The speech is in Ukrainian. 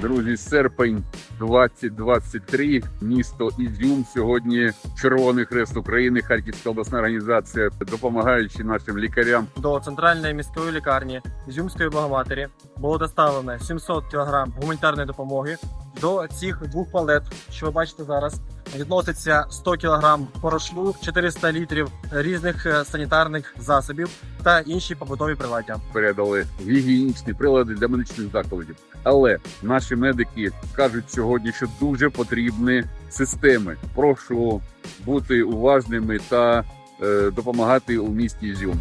Друзі, серпень 2023, місто Ізюм. Сьогодні Червоний Хрест України, Харківська обласна організація, допомагаючи нашим лікарям. До центральної міської лікарні Ізюмської Богоматері було доставлено 700 кг гуманітарної допомоги. До цих двох палет, що ви бачите зараз, відноситься 100 кг порошку, 400 літрів різних е, санітарних засобів та інші побутові приладдя. Передали гігієнічні прилади для медичних закладів. Але наші медики кажуть сьогодні, що дуже потрібні системи. Прошу бути уважними та е, допомагати у місті Ізюм.